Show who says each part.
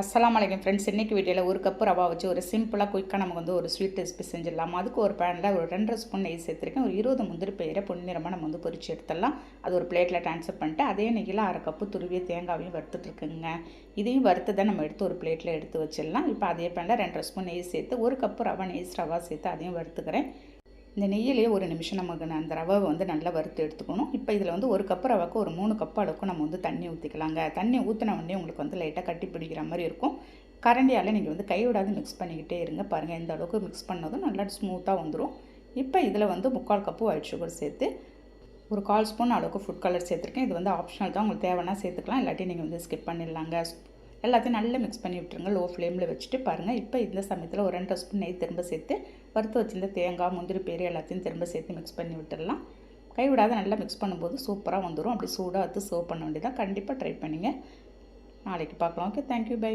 Speaker 1: அஸ்லாம் வலைக்கம் ஃப்ரெண்ட்ஸ் இன்றைக்கி வீடியோவில் ஒரு கப்பு ரவா வச்சு ஒரு சிம்பிளாக குயிக்காக நமக்கு வந்து ஒரு ஸ்வீட் ரெசிபி செஞ்சிடலாம். அதுக்கு ஒரு பேனில் ஒரு ரெண்டரை ஸ்பூன் நெய் சேர்த்துருக்கேன். ஒரு இருபது முந்திரி பயிரை பொன்னிறமாக நம்ம வந்து பொரிச்சு எடுத்துடலாம். அது ஒரு பிளேட்டில் ட்ரான்ஸ்ஃபர் பண்ணிட்டு அதே நெய்யில் அரை கப்பு துருவிய தேங்காவையும் வறுத்துட்ருக்குங்க. இதையும் வறுத்து தான் நம்ம எடுத்து ஒரு பிளேட்டில் எடுத்து வச்சிடலாம். இப்போ அதே பேனில் ரெண்டரை ஸ்பூன் நெய் சேர்த்து ஒரு கப்பு ரவா நெய் ரவா சேர்த்து அதையும் வறுத்துக்கிறேன். இந்த நெய்யிலே ஒரு நிமிஷம் நமக்கு அந்த ரவை வந்து நல்லா வறுத்து எடுத்துக்கணும். இப்போ இதில் வந்து ஒரு கப்பு ரவைக்கு ஒரு மூணு கப்பு அளவுக்கு நம்ம வந்து தண்ணி ஊற்றிக்கலாங்க தண்ணி ஊற்றின உடனே உங்களுக்கு வந்து லைட்டாக கட்டி பிடிக்கிற மாதிரி இருக்கும். கரண்டியால் நீங்கள் வந்து கைவிடாது மிக்ஸ் பண்ணிக்கிட்டே இருங்க. பாருங்கள் இந்த அளவுக்கு மிக்ஸ் பண்ணதும் நல்லா ஸ்மூத்தாக வந்துடும் இப்போ இதில் வந்து முக்கால் கப்பு ஒயிட் சுகர் சேர்த்து ஒரு கால் ஸ்பூன் அளவுக்கு ஃபுட் கலர் சேர்த்துருக்கேன். இது வந்து ஆப்ஷனல் தான். உங்களுக்கு தேவைன்னா சேர்த்துக்கலாம். இல்லாட்டி நீங்கள் வந்து ஸ்கிப் பண்ணிடலாங்க. எல்லாத்தையும் நல்லா மிக்ஸ் பண்ணி விட்டுருங்க. லோ ஃப்ளேமில் வச்சுட்டு பாருங்கள் இப்போ இந்த சமயத்தில் ஒரு ரெண்டு ஸ்பூன் நெய் திரும்ப சேர்த்து வறுத்து வச்சிருந்த தேங்காய் முந்திரி பேர் எல்லாத்தையும் திரும்ப சேர்த்து மிக்ஸ் பண்ணி விட்டுடலாம் கைவிடாத நல்லா மிக்ஸ் பண்ணும்போது சூப்பராக வந்துடும் அப்படி சூடாக வச்சு சர்வ் பண்ண வேண்டியதான் கண்டிப்பாக ட்ரை பண்ணிங்க. நாளைக்கு பார்க்கலாம். Okay thank you bye